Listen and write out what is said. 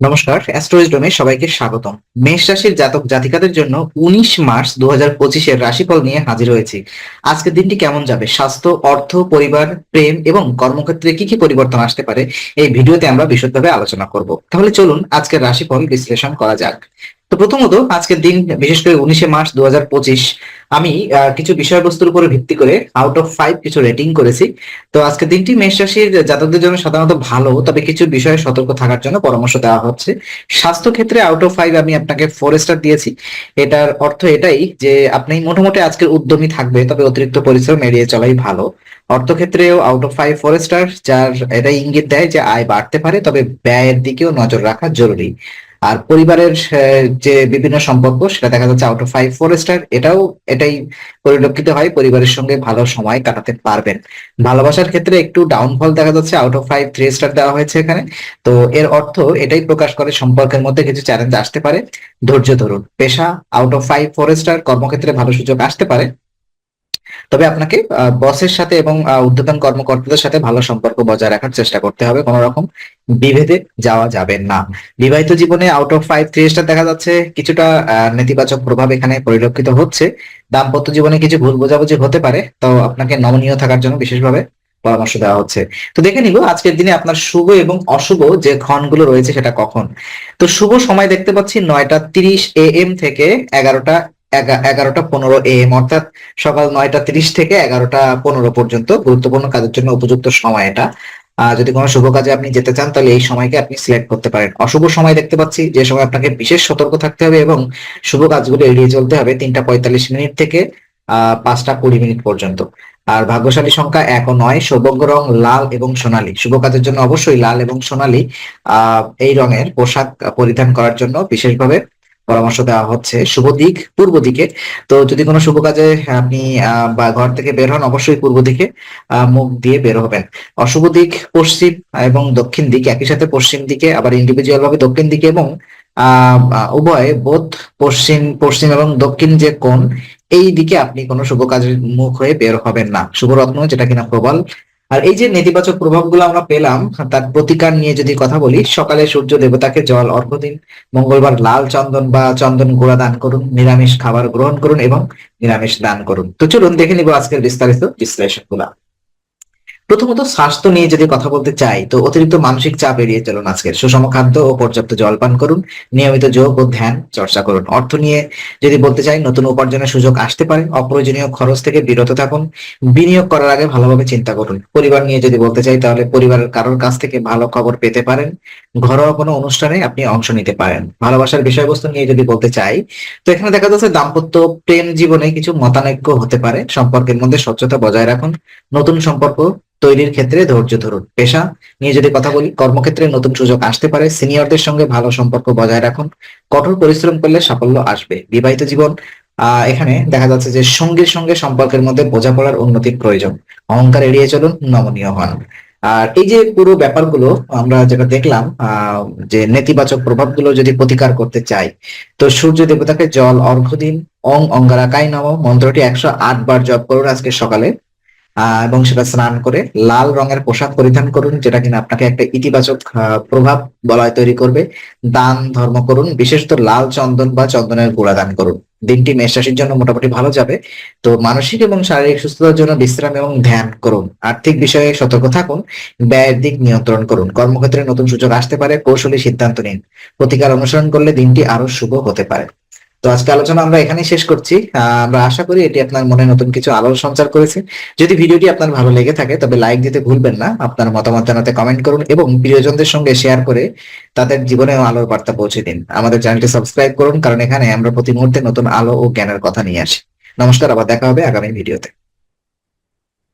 নমস্কার অ্যাস্ট্রোইজডমে সবাইকে স্বাগতম। মেষ রাশির জাতক জাতিকাদের জন্য উনিশ মার্চ দু হাজার পঁচিশের রাশিফল নিয়ে হাজির হয়েছি। আজকের দিনটি কেমন যাবে? স্বাস্থ্য, অর্থ, পরিবার, প্রেম এবং কর্মক্ষেত্রে কি কি পরিবর্তন আসতে পারে? এই ভিডিওতে আমরা বিশদভাবে আলোচনা করব। তাহলে চলুন আজকের রাশিফল বিশ্লেষণ করা যাক। তো প্রথমত আজকের দিন, বিশেষ করে উনিশে মার্চ দু হাজার পঁচিশ, আমি কিছু বিষয়বস্তুর উপরে ভিত্তি করে আউট অফ ফাইভ কিছু রেটিং করেছি। তো আজকের দিনটি মেষ রাশির জাতকদের জন্য সাধারণত ভালো, তবে কিছু বিষয়ে সতর্ক থাকার জন্য পরামর্শ দেওয়া হচ্ছে। স্বাস্থ্য ক্ষেত্রে আউট অফ ফাইভ আমি আপনাকে ফোর স্টার দিয়েছি। এটার অর্থ এটাই যে আপনি মোটামুটি আজকের উদ্যমী থাকবে, তবে অতিরিক্ত পরিশ্রম এড়িয়ে চলাই ভালো। অর্থক্ষেত্রেও out of five four star যার এটাই ইঙ্গিত দেয় যে আয় বাড়তে পারে, তবে ব্যয়ের দিকেও নজর রাখা জরুরি। আর পরিবারের যে বিভিন্ন সম্পর্ক, সেটা দেখা যাচ্ছে out of five four star এটাও, এটাই পরিলক্ষিত হয় পরিবারের সঙ্গে ভালো সময় কাটাতে পারবেন। ভালোবাসার ক্ষেত্রে একটু ডাউনফল দেখা যাচ্ছে out of five three star দেওয়া হয়েছে এখানে। তো এর অর্থ এটাই প্রকাশ করে সম্পর্কের মধ্যে কিছু চ্যালেঞ্জ আসতে পারে। ধৈর্য ধরুন। পেশা out of five four star কর্মক্ষেত্রে ভালো সুযোগ আসতে পারে। তবে আপনাকে বসের সাথে এবং ঊর্ধ্বতন কর্মকর্তাদের সাথে ভালো সম্পর্ক বজায় রাখার চেষ্টা করতে হবে। কোনো রকম বিভেদে যাওয়া যাবে না। বিবাহিত জীবনে out of five three star দেখা যাচ্ছে কিছুটা নেতিবাচক প্রভাব এখানে পরিলক্ষিত হচ্ছে। দাম্পত্য জীবনে কিছু ভুল বোঝাবুঝি হতে পারে, তো আপনাকে নমনীয় থাকার জন্য বিশেষভাবে পরামর্শ দেওয়া হচ্ছে। তো দেখে নিব আজকের দিনে আপনার শুভ এবং অশুভ যে ক্ষণগুলো রয়েছে সেটা কখন। তো শুভ সময় দেখতে পাচ্ছি নয়টা তিরিশ এ এম থেকে এগারোটা এগা- এগারোটা পনেরো এ এম অর্থাৎ সকাল নয়টা তিরিশ থেকে এগারোটা পনেরো পর্যন্ত গুরুত্বপূর্ণ কাজের জন্য উপযুক্ত সময় এটা। যদি কোনো শুভ কাজে আপনি যেতে চান, তাহলে এই সময়কে আপনি সিলেক্ট করতে পারেন। অশুভ সময় দেখতে পাচ্ছি, যে সময় আপনাকে বিশেষ সতর্ক থাকতে হবে এবং শুভ কাজগুলো এড়িয়ে চলতে হবে তিনটা পঁয়তাল্লিশ মিনিট থেকে আহ পাঁচটা কুড়ি মিনিট পর্যন্ত। আর ভাগ্যশালী সংখ্যা এক ও নয়, সৌভাগ্য রং লাল এবং সোনালী। শুভ কাজের জন্য অবশ্যই লাল এবং সোনালী আহ এই রঙের পোশাক পরিধান করার জন্য বিশেষভাবে পরামর্শ দেওয়া হচ্ছে। শুভ দিক, পূর্ব দিকে। তো যদি কোনো শুভ কাজে আপনি বা ঘর থেকে বের হন, অবশ্যই পূর্ব দিকে মুখ দিয়ে বের হবেন। অশুভ দিক, পশ্চিম এবং দক্ষিণ দিক একই সাথে পশ্চিম দিকে, আবার ইন্ডিভিজুয়াল ভাবে দক্ষিণ দিকে এবং উভয় বোধ পশ্চিম পশ্চিম এবং দক্ষিণ যে কোণ, এই দিকে আপনি কোনো শুভ কাজের মুখ হয়ে বের হবেন না। শুভ রত্ন, যেটা কিনা প্রবল আর এই যে নেতিবাচক প্রভাবগুলো আমরা পেলাম, তার প্রতিকার নিয়ে যদি কথা বলি, সকালে সূর্য দেবতাকে জল অর্ঘ্য দিন মঙ্গলবার লাল চন্দন বা চন্দন গুঁড়া দান করুন, নিরামিষ খাবার গ্রহণ করুন এবং নিরামিষ দান করুন। তো চলুন দেখে নিব আজকের বিস্তারিত বিশ্লেষণগুলা প্রথমত স্বাস্থ্য নিয়ে যদি কথা বলতে চাই, তো অতিরিক্ত মানসিক চাপ এড়িয়ে চলুন আজকের। সুষম খাদ্য ও পর্যাপ্ত জল পান করুন, নিয়মিত যোগ ও ধ্যান চর্চা করুন। অর্থ নিয়ে যদি বলতে চাই, নতুন উপার্জনের সুযোগ আসতে পারে, অপ্রয়োজনীয় খরচ থেকে বিরত থাকুন, বিনিয়োগ করার আগে ভালোভাবে চিন্তা করুন। পরিবার নিয়ে যদি বলতে চাই, তাহলে পরিবারের কারোর কাছ থেকে ভালো খবর পেতে পারেন, ঘরোয়া কোনো অনুষ্ঠানে আপনি অংশ নিতে পারেন। ভালোবাসার বিষয়বস্তু নিয়ে যদি বলতে চাই, তো এখানে দেখা যাচ্ছে দাম্পত্য প্রেম জীবনে কিছু মতানৈক্য হতে পারে। সম্পর্কের মধ্যে স্বচ্ছতা বজায় রাখুন, নতুন সম্পর্ক তৈরির ক্ষেত্রে ধৈর্য ধরুন। পেশা নিয়ে যদি কথা বলি, কর্মক্ষেত্রে নতুন সুযোগ আসতে পারে। সিনিয়রদের সঙ্গে ভালো সম্পর্ক বজায় রাখুন। কঠোর পরিশ্রম করলে সাফল্য আসবে। বিবাহিত জীবন এখানে দেখা যাচ্ছে যে সঙ্গীর সঙ্গে সম্পর্কের মধ্যে বোঝাপড়ার উন্নতির প্রয়োজন। অহংকার এড়িয়ে চলুন, নমনীয় হন। আর এই যে পুরো ব্যাপারগুলো আমরা যেটা দেখলাম যে নেতিবাচক প্রভাবগুলো যদি প্রতিকার করতে চাই, তো সূর্য দেবতাকে জল, অর্ঘ্য দিন অং অঙ্গারাকাই নম। মন্ত্রটি একশো আট বার জপ করুন আজকে সকালে। এবং সেটা স্নান করে লাল রঙের পোশাক পরিধান করুন, যেটা কিনা আপনাকে একটা ইতিবাচক প্রভাব বলয় তৈরি করবে। দান ধর্ম করুন বিশেষত লাল চন্দন বা চন্দনের গুঁড়া দান করুন। দিনটি মেষ রাশির জন্য মোটামুটি ভালো যাবে। তো মানসিক এবং শারীরিক সুস্থতার জন্য বিশ্রাম এবং ধ্যান করুন। আর্থিক বিষয়ে সতর্ক থাকুন, ব্যয়ের দিক নিয়ন্ত্রণ করুন। কর্মক্ষেত্রে নতুন সুযোগ আসতে পারে, কৌশলী সিদ্ধান্ত নিন। প্রতিকার অনুসরণ করলে দিনটি আরও শুভ হতে পারে। তো আজকে আলোচনা আমরা এখানেই শেষ করছি। আমরা আশা করি এটি আপনার মনে নতুন কিছু আলো সঞ্চার করেছে। যদি ভিডিওটি আপনার ভালো লেগে থাকে, তবে লাইক দিতে ভুলবেন না। আপনার মতামত জানাতে কমেন্ট করুন এবং প্রিয়জনদের সঙ্গে শেয়ার করে তাদের জীবনে আলোর বার্তা পৌঁছে দিন। আমাদের চ্যানেলটি সাবস্ক্রাইব করুন, কারণ এখানে আমরা প্রতি মুহূর্তে নতুন আলো ও জ্ঞানের কথা নিয়ে আসি। নমস্কার, আবার দেখা হবে আগামী ভিডিওতে।